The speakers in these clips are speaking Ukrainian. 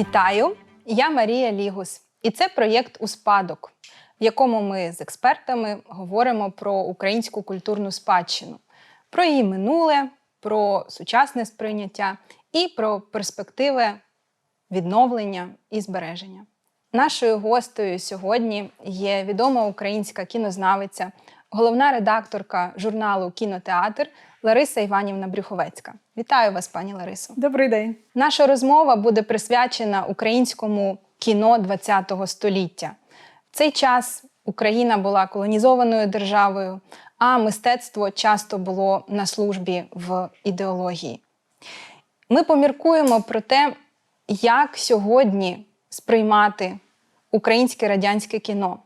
Вітаю! Я Марія Лігус, і це проєкт у спадок, в якому ми з експертами говоримо про українську культурну спадщину, про її минуле, про сучасне сприйняття і про перспективи відновлення і збереження. Нашою гостею сьогодні є відома українська кінознавиця, головна редакторка журналу Кінотеатр Лариса Іванівна Брюховецька. Вітаю вас, пані Ларисо. Добрий день. Наша розмова буде присвячена українському кіно ХХ століття. В цей час Україна була колонізованою державою, а мистецтво часто було на службі в ідеології. Ми поміркуємо про те, як сьогодні сприймати українське радянське кіно,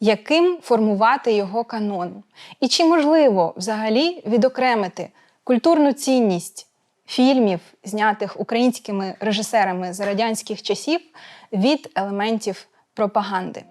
яким формувати його канон, і чи можливо взагалі відокремити культурну цінність фільмів, знятих українськими режисерами за радянських часів, від елементів пропаганди.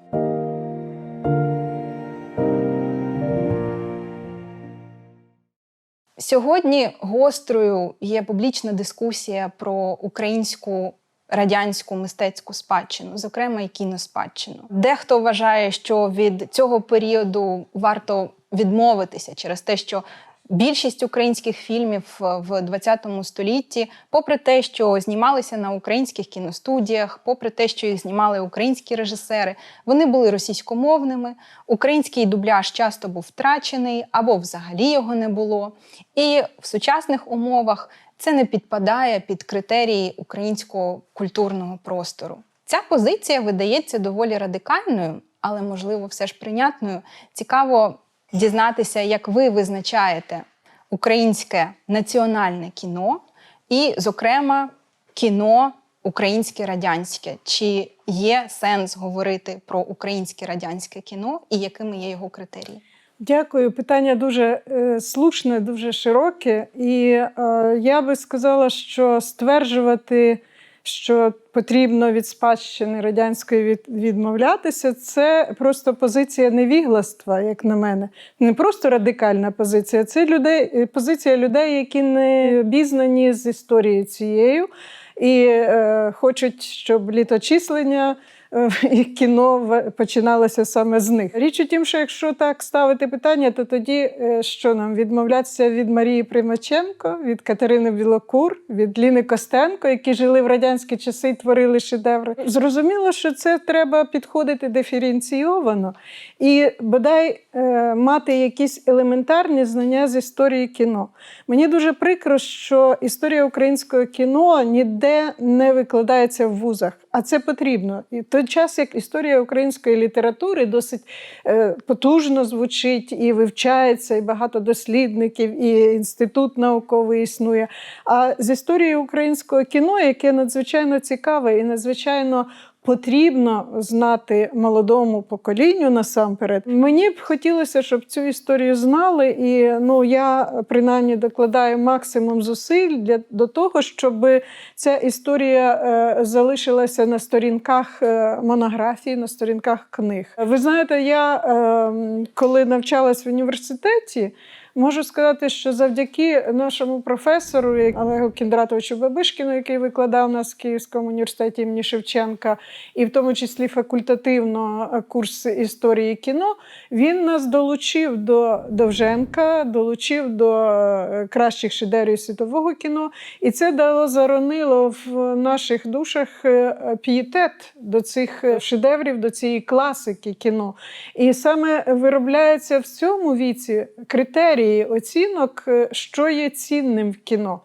Сьогодні гострою є публічна дискусія про українську радянську мистецьку спадщину, зокрема і кіноспадщину. Дехто вважає, що від цього періоду варто відмовитися через те, що більшість українських фільмів в 20 столітті, попри те, що знімалися на українських кіностудіях, попри те, що їх знімали українські режисери, вони були російськомовними. Український дубляж часто був втрачений або взагалі його не було. І в сучасних умовах це не підпадає під критерії українського культурного простору. Ця позиція видається доволі радикальною, але, можливо, все ж прийнятною. Цікаво дізнатися, як ви визначаєте українське національне кіно, і, зокрема, кіно українське радянське. Чи є сенс говорити про українське радянське кіно і якими є його критерії? Дякую. Питання дуже е, слушне, дуже широке. І е, я би сказала, що стверджувати, що потрібно від спадщини радянської від, відмовлятися, це просто позиція невігластва, як на мене. Не просто радикальна позиція, це людей, позиція людей, які не обізнані з історією цією і е, хочуть, щоб літочислення. Е, І кіно починалося саме з них. Річ у тім, що якщо так ставити питання, то тоді е, що нам відмовлятися від Марії Примаченко, від Катерини Білокур, від Ліни Костенко, які жили в радянські часи і творили шедеври. Зрозуміло, що це треба підходити диференційовано і бодай е, мати якісь елементарні знання з історії кіно. Мені дуже прикро, що історія українського кіно ніде не викладається в вузах, а це потрібно. І в той час, як історія української літератури досить е, потужно звучить і вивчається, і багато дослідників, і інститут науковий існує. А з історією українського кіно, яке надзвичайно цікаве і надзвичайно потрібно знати молодому поколінню насамперед. Мені б хотілося, щоб цю історію знали, і ну я принаймні докладаю максимум зусиль для до того, щоб ця історія е, залишилася на сторінках е, монографії, на сторінках книг. Ви знаєте, я е, коли навчалась в університеті. Можу сказати, що завдяки нашому професору Олегу Кіндратовичу Бабишкіну, який викладав нас в Київському університеті імені Шевченка, і в тому числі факультативно курс історії кіно, він нас долучив до Довженка, долучив до е, кращих шедеврів світового кіно, і це дало заронило в наших душах е, пієтет до цих е, шедеврів, до цієї класики кіно. І саме виробляється в цьому віці критерії оцінок, е, що є цінним в кіно.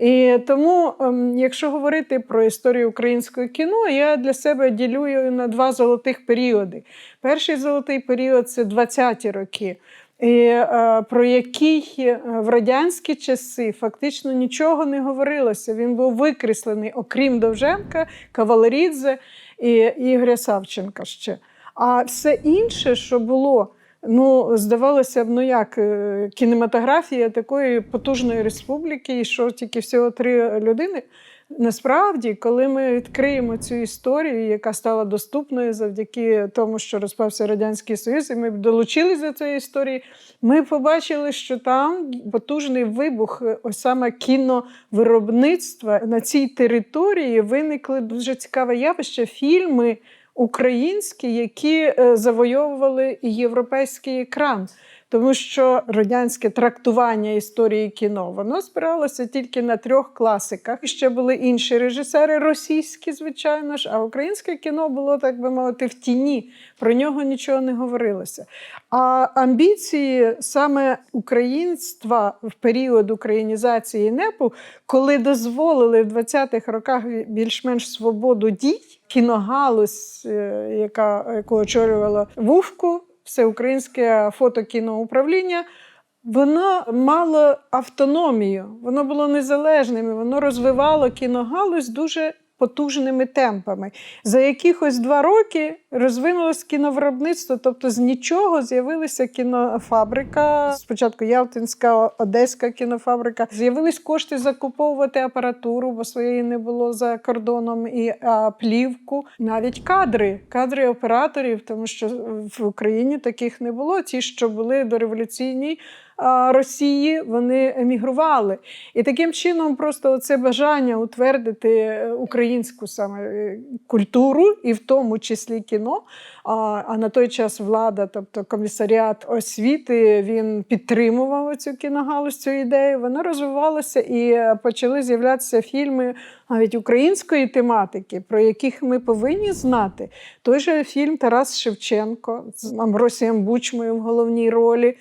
І тому, ем, якщо говорити про історію українського кіно, я для себе ділю її на два золотих періоди. Перший золотий період це 20-ті роки. І е, про який е, в радянські часи фактично нічого не говорилося. Він був викреслений, окрім Довженка, Кавалерідзе і Ігоря Савченка ще. А все інше, що було, ну, здавалося б, ну як е, кінематографія такої потужної республіки, і що тільки всього три людини. Насправді, коли ми відкриємо цю історію, яка стала доступною завдяки тому, що розпався Радянський Союз, і ми долучилися до цієї історії, ми побачили, що там потужний вибух е, ось саме кіновиробництва на цій території виникли дуже цікаве явище фільми українські, які е, завойовували європейський екран. Тому що радянське трактування історії кіно воно спиралося тільки на трьох класиках. Ще були інші режисери, російські, звичайно ж, а українське кіно було, так би мовити, в тіні. Про нього нічого не говорилося. А амбіції саме українства в період українізації НЕПу, коли дозволили в 20-х роках більш-менш свободу дій, кіногалузь, е, яка яку очолювала Вувку, всеукраїнське фотокіноуправління. Воно мало автономію, воно було незалежним, воно розвивало кіногалузь дуже потужними темпами. За якихось два роки розвинулось кіновиробництво, тобто з нічого з'явилася кінофабрика. Спочатку Ялтинська, Одеська кінофабрика. З'явились кошти закуповувати апаратуру, бо своєї не було за кордоном, і а, плівку, навіть кадри, кадри операторів, тому що в Україні таких не було. Ті, що були дореволюційні. Росії вони емігрували, і таким чином, просто це бажання утвердити е, українську саме е, культуру, і в тому числі кіно. А, на той час влада, тобто комісаріат освіти, він підтримував цю кіногалузь, цю ідею. Воно розвивалося і е, почали з'являтися фільми навіть української тематики, про яких ми повинні знати. Той же фільм Тарас Шевченко з Амвросієм Бучмою в головній ролі.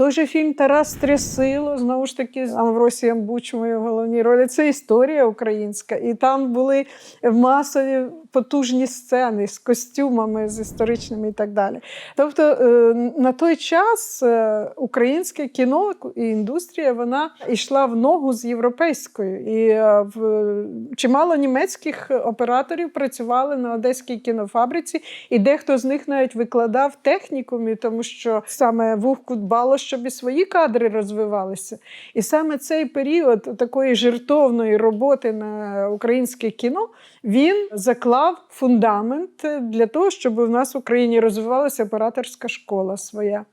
Той же фільм Тарас Трясило, знову ж таки, з Амвросієм Бучмою в головній ролі. Це історія українська. І там були масові потужні сцени з костюмами, з історичними і так далі. Тобто е, на той час е, українське кіно і індустрія вона йшла в ногу з європейською. І е, в чимало німецьких операторів працювали на одеській кінофабриці, і дехто з них навіть викладав технікумі, тому що саме Вовку дбало, щоб і свої кадри розвивалися. І саме цей період такої жертовної роботи на українське кіно він заклав фундамент для того, щоб у нас в Україні розвивалася операторська школа своя.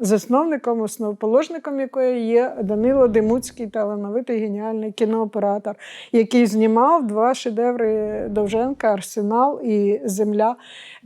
Засновником, основоположником якої є Данило Демуцький, талановитий геніальний кінооператор, який знімав два шедеври Довженка Арсенал і Земля.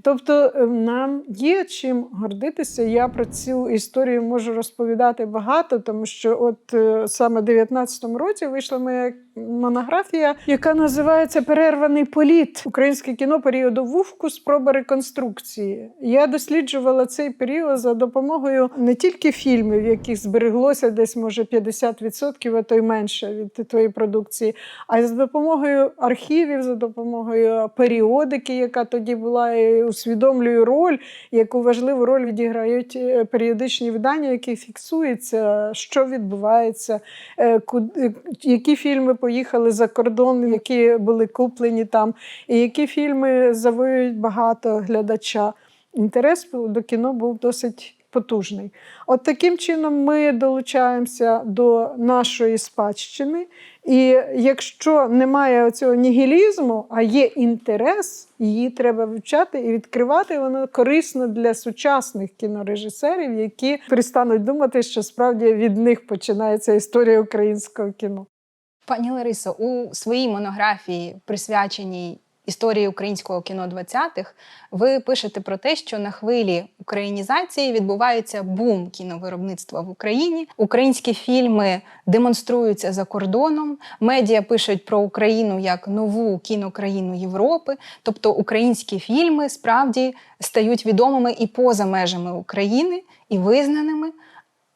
Тобто е, нам є чим гордитися. Я про цю історію можу розповідати багато, тому що от е, саме в 19-му році вийшла моя монографія, яка називається Перерваний політ українське кіно періоду Вувку спроба реконструкції. Я досліджувала цей період за допомогою не тільки фільмів, яких збереглося десь, може, 50%, а то й менше від тої продукції, а й за допомогою архівів, за допомогою періодики, яка тоді була, і усвідомлюю роль, яку важливу роль відіграють е, періодичні видання, які фіксуються, що відбувається, е, куди, які фільми поїхали за кордон, які були куплені там, і які фільми завоюють багато глядача. Інтерес до кіно був досить потужний. От таким чином ми долучаємося до нашої спадщини. І якщо немає цього нігілізму, а є інтерес, її треба вивчати і відкривати. Воно корисно для сучасних кінорежисерів, які перестануть думати, що справді від них починається історія українського кіно. Пані Ларисо, у своїй монографії, присвяченій історії українського кіно 20-х, ви пишете про те, що на хвилі українізації відбувається бум кіновиробництва в Україні. Українські фільми демонструються за кордоном. Медіа пишуть про Україну як нову кінокраїну Європи. Тобто українські фільми справді стають відомими і поза межами України, і визнаними.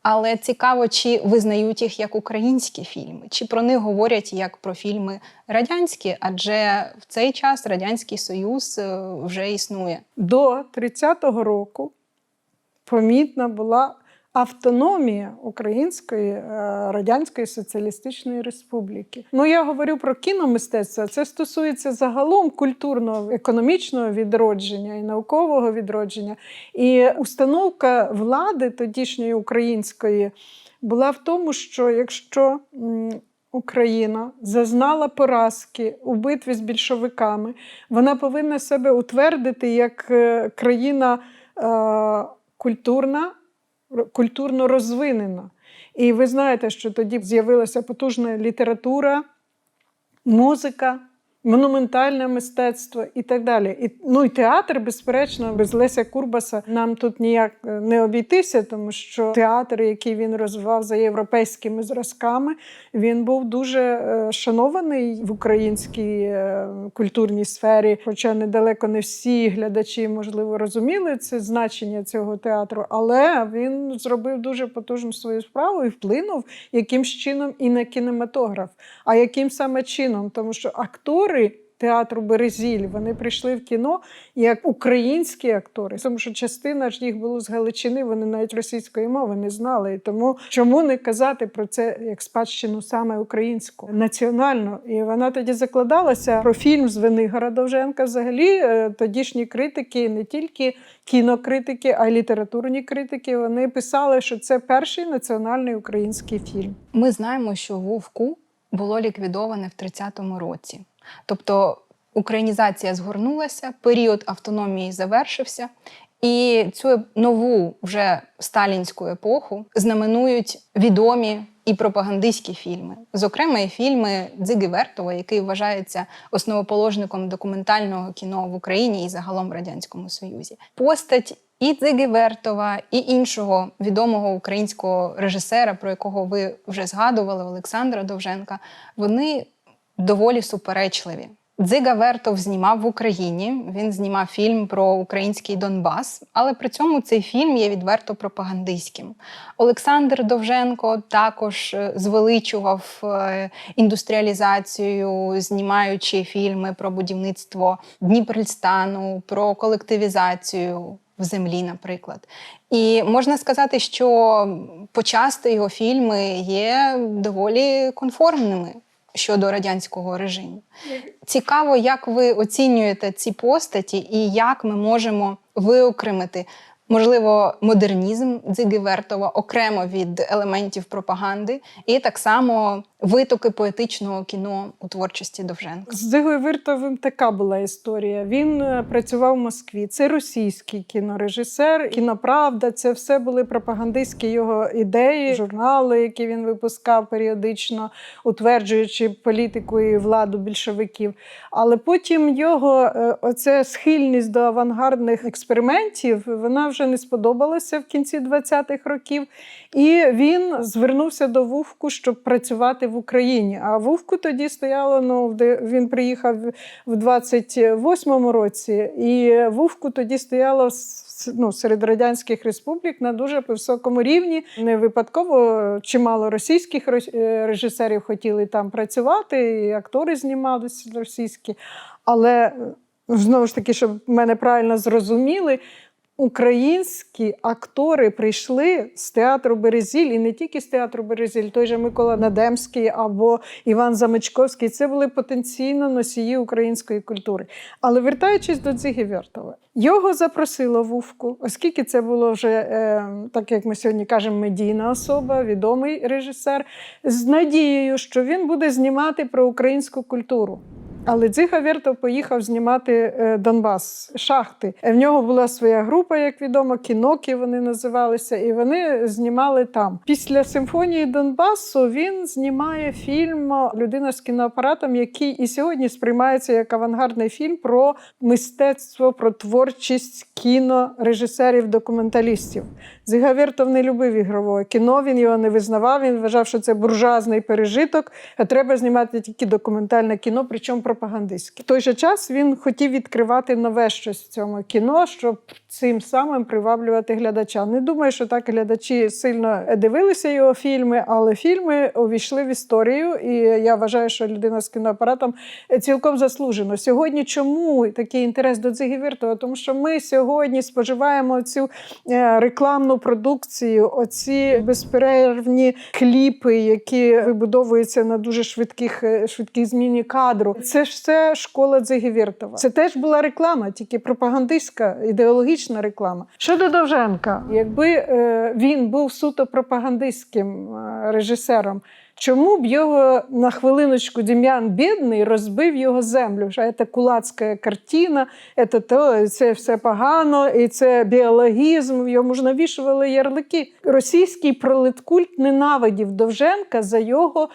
Але цікаво, чи визнають їх як українські фільми, чи про них говорять як про фільми радянські, адже в цей час Радянський Союз е, вже існує. До 30-го року помітна була автономія Української е, Радянської Соціалістичної Республіки. Ну я говорю про кіномистецтво. Це стосується загалом культурного, економічного відродження і наукового відродження. І установка влади тодішньої української була в тому, що якщо Україна зазнала поразки у битві з більшовиками, вона повинна себе утвердити як е, країна е, культурна, культурно розвинена. І ви знаєте, що тоді з'явилася потужна література, музика, монументальне мистецтво і так далі. І, ну і театр, безперечно, без Леся Курбаса нам тут ніяк е, не обійтися, тому що театр, який він розвивав за європейськими зразками, він був дуже е, шанований в українській е, культурній сфері. Хоча недалеко не всі глядачі, можливо, розуміли це значення цього театру, але він зробив дуже потужну свою справу і вплинув якимсь чином і на кінематограф. А яким саме чином? Тому що актори. Театру Березіль вони прийшли в кіно як українські актори, тому що частина ж їх було з Галичини, вони навіть російської мови не знали. І тому чому не казати про це як спадщину саме українську національну? І вона тоді закладалася про фільм з Венигора Довженка. Взагалі, е, тодішні критики, не тільки кінокритики, а й літературні критики. Вони писали, що це перший національний український фільм. Ми знаємо, що Вовку було ліквідоване в 30-му році. Тобто українізація згорнулася, період автономії завершився, і цю нову вже сталінську епоху знаменують відомі і пропагандистські фільми. Зокрема, і фільми Дзиги Вертова, який вважається основоположником документального кіно в Україні і загалом в Радянському Союзі. Постать і Дзиги Вертова, і іншого відомого українського режисера, про якого ви вже згадували, Олександра Довженка, вони доволі суперечливі. Дзига Вертов знімав в Україні. Він знімав фільм про український Донбас, але при цьому цей фільм є відверто пропагандистським. Олександр Довженко також е, звеличував е, індустріалізацію, знімаючи фільми про будівництво Дніпрельстану, про колективізацію в землі, наприклад. І можна сказати, що почасти його фільми є доволі конформними щодо радянського режиму. Цікаво, як ви оцінюєте ці постаті і як ми можемо виокремити, можливо, модернізм Вертова окремо від елементів пропаганди, і так само витоки поетичного кіно у творчості Довженка. З Дзигою Виртовим така була історія. Він е, працював в Москві. Це російський кінорежисер, кіноправда. Це все були пропагандистські його ідеї, журнали, які він випускав періодично, утверджуючи політику і владу більшовиків. Але потім його е, оця схильність до авангардних експериментів вона вже не сподобалася в кінці 20-х років. І він звернувся до Вовку, щоб працювати в Україні. А Вовку тоді стояло. Ну, він приїхав в 28-му році, і Вовку тоді стояло ну, серед радянських республік на дуже високому рівні. Не випадково чимало російських е, режисерів хотіли там працювати, і актори знімалися російські. Але е, знову ж таки, щоб мене правильно зрозуміли. Українські актори прийшли з театру Березіль, і не тільки з театру Березіль, той же Микола Надемський або Іван Замичковський. Це були потенційно носії української культури. Але вертаючись до Дзиги Вертова, його запросило Вовку, оскільки це було вже, е, так як ми сьогодні кажемо, медійна особа, відомий режисер, з надією, що він буде знімати про українську культуру. Але Дзига Вертов поїхав знімати е, Донбас, шахти. Е, В нього була своя група, як відомо, кіноки вони називалися, і вони знімали там. Після симфонії Донбасу він знімає фільм Людина з кіноапаратом, який і сьогодні сприймається як авангардний фільм про мистецтво, про творчість кінорежисерів-документалістів. Дзига Вертов не любив ігрового кіно, він його не визнавав. Він вважав, що це буржуазний пережиток, а треба знімати тільки документальне кіно, причому пропагандистське. В той же час він хотів відкривати нове щось в цьому кіно, щоб цим самим приваблювати глядача. Не думаю, що так глядачі сильно дивилися його фільми, але фільми увійшли в історію, і я вважаю, що людина з кіноапаратом цілком заслужено. Сьогодні чому такий інтерес до Дзиги Віртова? Тому що ми сьогодні споживаємо цю е, рекламну продукцію, оці безперервні кліпи, які вибудовуються на дуже швидких е, швидкій зміні кадру. Це ж все школа Дзиги Віртова. Це теж була реклама, тільки пропагандистська, ідеологічна. Органічна реклама. Щодо Довженка, якби е, він був суто пропагандистським е, режисером, чому б його на хвилиночку Дем'ян бідний розбив його землю? Що це кулацька картина, це, то, це все погано, і це біологізм. Йому ж навішували ярлики. Російський пролеткульт ненавидів Довженка за його.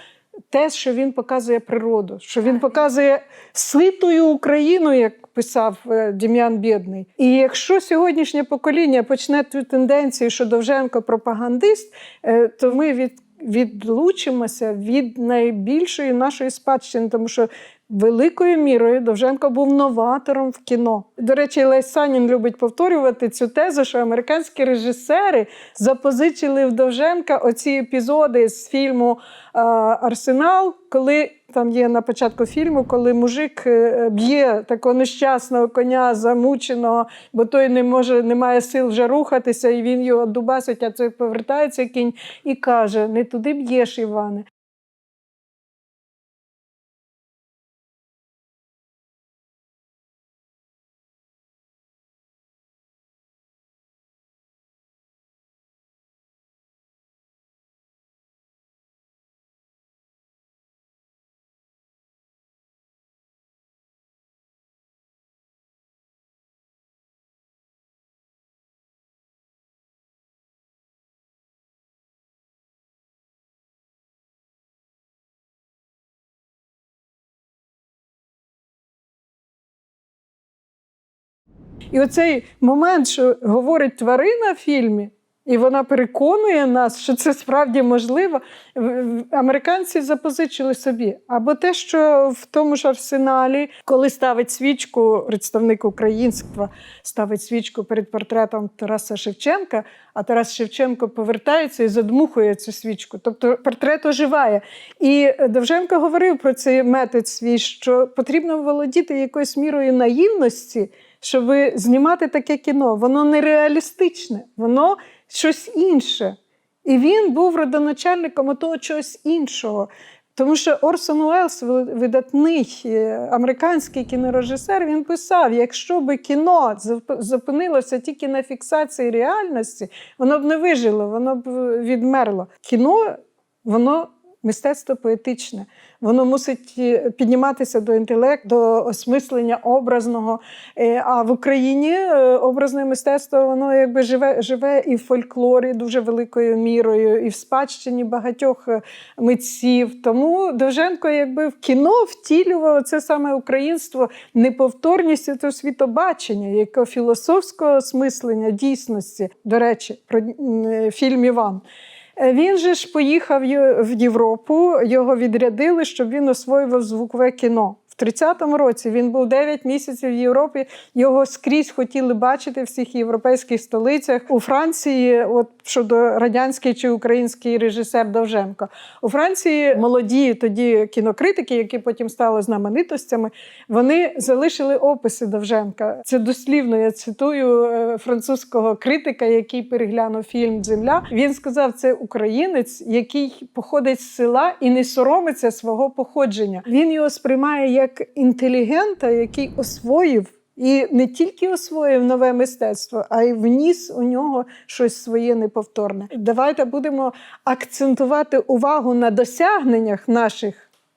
Те, що він показує природу, що він показує ситою Україну, як писав е, Дем'ян Бєдний. І якщо сьогоднішнє покоління почне ту тенденцію, що Довженко пропагандист, е, то ми від, відлучимося від найбільшої нашої спадщини, тому що великою мірою Довженко був новатором в кіно. До речі, Лесь Санін любить повторювати цю тезу, що американські режисери запозичили в Довженка оці епізоди з фільму е, Арсенал, коли там є на початку фільму, коли мужик е, б'є такого нещасного коня замученого, бо той не може, не має сил вже рухатися, і він його дубасить, а це повертається кінь і каже: Не туди б'єш, Іване. І оцей момент, що говорить тварина в фільмі, і вона переконує нас, що це справді можливо. Американці запозичили собі. Або те, що в тому ж арсеналі, коли ставить свічку, представник українства ставить свічку перед портретом Тараса Шевченка, а Тарас Шевченко повертається і задмухує цю свічку. Тобто портрет оживає. І Довженко говорив про цей метод свій, що потрібно володіти якоюсь мірою наївності щоб знімати таке кіно. Воно нереалістичне, воно щось інше. І він був родоначальником того чогось іншого. Тому що Орсон Уеллс, видатний е, американський кінорежисер, він писав: якщо би кіно зупинилося тільки на фіксації реальності, воно б не вижило, воно б е, відмерло. Кіно, воно мистецтво поетичне. Воно мусить е, підніматися до інтелекту, до осмислення образного. Е, А в Україні е, образне мистецтво воно якби живе, живе і в фольклорі дуже великою мірою, і в спадщині багатьох митців. Тому Довженко, якби в кіно втілював це саме українство, неповторність цього світобачення, як філософського осмислення дійсності. До речі, про фільм Іван. Е, Він же ж поїхав в Європу, його відрядили, щоб він освоював звукове кіно. В 30-му році він був 9 місяців в Європі. Його скрізь хотіли бачити в всіх європейських столицях. У Франції, от щодо радянський чи український режисер Довженко. У Франції молоді тоді кінокритики, які потім стали знаменитостями, вони залишили описи Довженка. Це дослівно я цитую е, французького критика, який переглянув фільм Земля. Він сказав: це українець, який походить з села і не соромиться свого походження. Він його сприймає як інтелігента, який освоїв. І не тільки освоїв нове мистецтво, а й вніс у нього щось своє неповторне. Давайте будемо акцентувати увагу на досягненнях наших,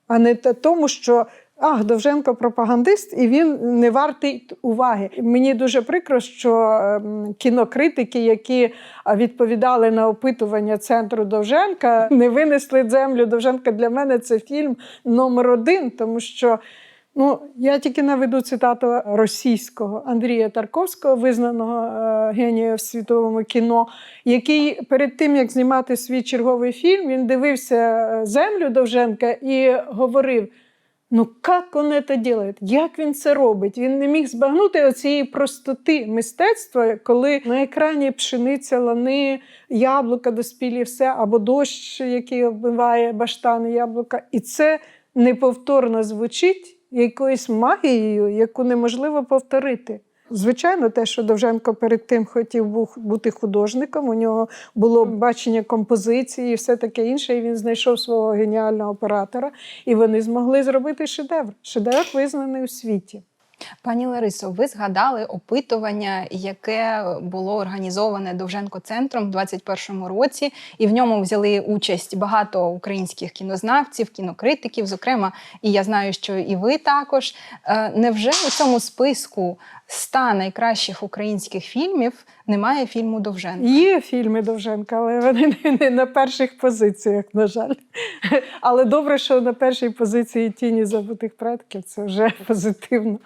а не на тому, що ах, Довженко пропагандист, і він не вартий уваги. Мені дуже прикро, що ем, кінокритики, які відповідали на опитування центру Довженка, не винесли землю Довженка. Для мене це фільм номер один, тому що. Ну, я тільки наведу цитату російського Андрія Тарковського, визнаного е, генія в світовому кіно, який перед тим як знімати свій черговий фільм, він дивився землю Довженка і говорив: ну як він це робить? Як він це робить? Він не міг збагнути оцієї простоти мистецтва, коли на екрані пшениця, лани, яблука доспілі, все, або дощ, який оббиває баштани яблука. І це неповторно звучить якоюсь магією, яку неможливо повторити. Звичайно, те, що Довженко перед тим хотів був бути художником, у нього було бачення композиції і все таке інше. І він знайшов свого геніального оператора, і вони змогли зробити шедевр. Шедевр визнаний у світі. Пані Ларисо, ви згадали опитування, яке було організоване Довженко центром в 2021 році, і в ньому взяли участь багато українських кінознавців, кінокритиків. Зокрема, і я знаю, що і ви також. Е, Невже у цьому списку 100 найкращих українських фільмів немає фільму Довженка? Є фільми Довженка, але вони не на перших позиціях, на жаль. Але добре, що на першій позиції тіні забутих предків це вже позитивно.